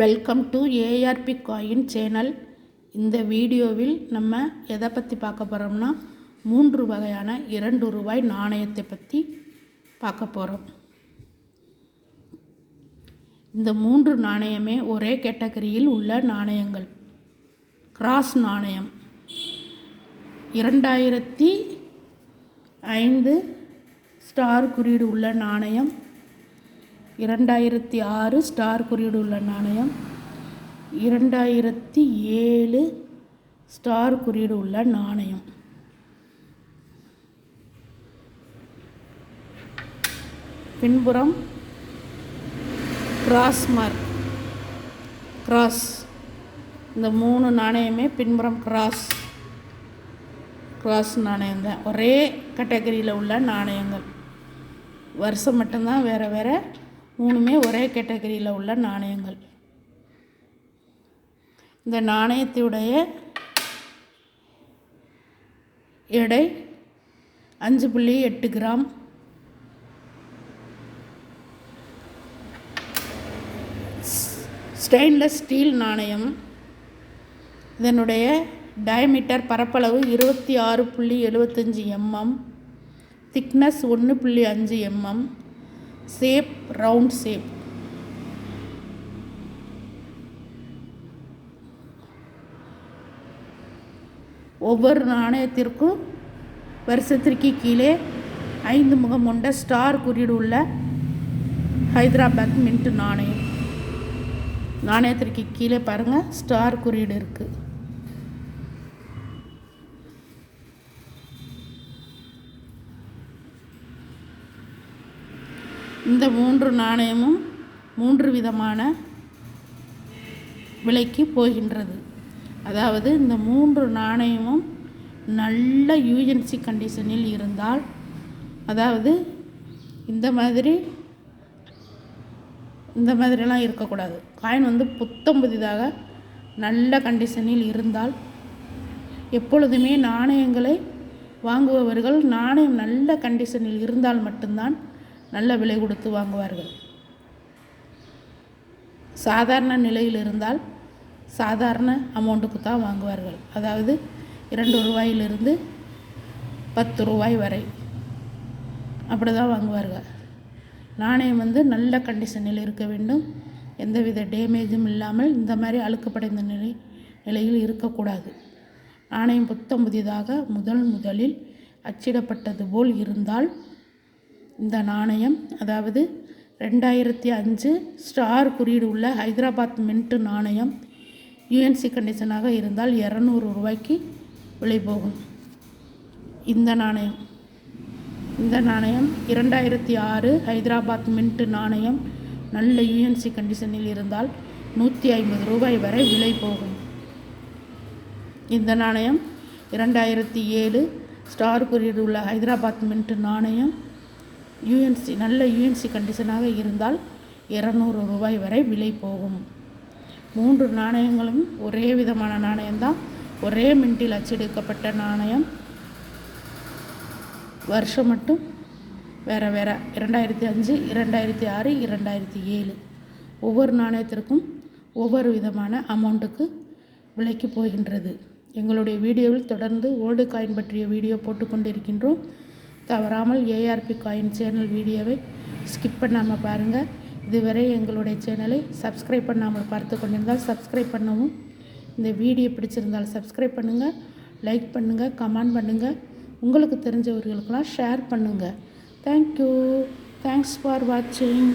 Welcome to ARP coin channel இந்த வீடியோவில் நம்ம எதை பற்றி பார்க்க போகிறோம்னா மூன்று வகையான இரண்டு ரூபாய் நாணயத்தை பற்றி பார்க்க போகிறோம் இந்த மூன்று நாணயமே ஒரே கேட்டகரியில் உள்ள நாணயங்கள். கிராஸ் நாணயம். இரண்டாயிரத்தி ஐந்து ஸ்டார் குறியீடு உள்ள நாணயம் இரண்டாயிரத்தி ஆறு ஸ்டார் குறியீடு உள்ள நாணயம். இரண்டாயிரத்தி ஏழு ஸ்டார் குறியீடு உள்ள நாணயம். பின்புறம் கிராஸ் மார்க். கிராஸ். இந்த மூணு நாணயமே பின்புறம் கிராஸ். கிராஸ் நாணயம் தான். ஒரே கேட்டகரியில் உள்ள நாணயங்கள். வருஷம் மட்டும்தான் வேறு வேறு மூணுமே ஒரே கேட்டகரியில் உள்ள நாணயங்கள். இந்த நாணயத்துடைய எடை அஞ்சு புள்ளி எட்டு கிராம். ஸ்டெயின்லெஸ் ஸ்டீல் நாணயம். இதனுடைய டயமீட்டர் பரப்பளவு இருபத்தி ஆறு புள்ளி எழுபத்தஞ்சி எம்எம் திக்னஸ் ஒன்று புள்ளி அஞ்சு எம்எம் ஷேப் ரவுண்ட் ஷேப் ஒவ்வொரு நாணயத்திற்கும் வருஷத்திற்கு கீழே ஐந்து முகம் கொண்ட ஸ்டார் குறியீடு உள்ள ஹைதராபாத் மின்ட் நாணயம். நாணயத்திற்கு கீழே பாருங்கள் ஸ்டார் குறியீடு இருக்குது இந்த மூன்று நாணயமும் மூன்று விதமான விலைக்கு போகின்றது. அதாவது இந்த மூன்று நாணயமும் நல்ல யூஎன்சி கண்டிஷனில் இருந்தால் அதாவது இந்த மாதிரி இந்த மாதிரிலாம் இருக்கக்கூடாது. காயின் வந்து புத்தம் புதிதாக நல்ல கண்டிஷனில் இருந்தால் எப்பொழுதுமே நாணயங்களை வாங்குபவர்கள் நாணயம் நல்ல கண்டிஷனில் இருந்தால் மட்டும்தான் நல்ல விலை கொடுத்து வாங்குவார்கள். சாதாரண நிலையில் இருந்தால் சாதாரண அமௌண்ட்டுக்கு தான் வாங்குவார்கள். அதாவது இரண்டு ரூபாயிலிருந்து பத்து ரூபாய் வரை அப்படி தான் வாங்குவார்கள். நாணயம் வந்து நல்ல கண்டிஷனில் இருக்க வேண்டும். எந்தவித டேமேஜும் இல்லாமல் இந்த மாதிரி அழுக்கப்படைந்த நிலை நிலையில் இருக்கக்கூடாது. நாணயம் புத்தம் புதிதாக முதல் முதலில் அச்சிடப்பட்டது போல் இருந்தால் இந்த நாணயம் அதாவது ரெண்டாயிரத்தி அஞ்சு ஸ்டார் குறியீடு உள்ள ஹைதராபாத் மின்ட்டு நாணயம் யூஎன்சி கண்டிஷனாக இருந்தால் இரநூறு ரூபாய்க்கு விலை போகும். இந்த நாணயம் இந்த நாணயம் இரண்டாயிரத்தி ஆறு ஹைதராபாத் மின்ட்டு நாணயம் நல்ல யூஎன்சி கண்டிஷனில் இருந்தால் நூற்றி ஐம்பது ரூபாய் வரை விலை போகும். இந்த நாணயம் இரண்டாயிரத்தி ஏழு ஸ்டார் குறியீடு உள்ள ஹைதராபாத் மின்ட்டு நாணயம் யூஎன்சி நல்ல யூஎன்சி கண்டிஷனாக இருந்தால் இரநூறு ரூபாய் வரை விலை போகும். மூன்று நாணயங்களும் ஒரே விதமான நாணயம்தான். ஒரே மின்ட்டில் அச்செடுக்கப்பட்ட நாணயம். வருஷம் மட்டும் வேறு வேறு. இரண்டாயிரத்தி அஞ்சு இரண்டாயிரத்தி ஆறு இரண்டாயிரத்தி ஏழு. ஒவ்வொரு நாணயத்திற்கும் ஒவ்வொரு விதமான அமௌண்ட்டுக்கு விலைக்கு போகின்றது. எங்களுடைய வீடியோவில் தொடர்ந்து ஓல்டு காயின் பற்றிய வீடியோ போட்டுக்கொண்டு இருக்கின்றோம் தவறாமல் ஏஆர்பி காயின் சேனல் வீடியோவை ஸ்கிப் பண்ணாமல் பாருங்கள் இதுவரை எங்களுடைய சேனலை சப்ஸ்கிரைப் பண்ணாமல் பார்த்து கொண்டிருந்தால் சப்ஸ்கிரைப் பண்ணவும். இந்த வீடியோ பிடிச்சிருந்தால் சப்ஸ்கிரைப் பண்ணுங்கள் லைக் பண்ணுங்கள் கமெண்ட் பண்ணுங்கள் உங்களுக்கு தெரிஞ்சவர்களுக்கெல்லாம் ஷேர் பண்ணுங்கள் தேங்க்யூ தேங்க்ஸ் ஃபார் வாட்சிங்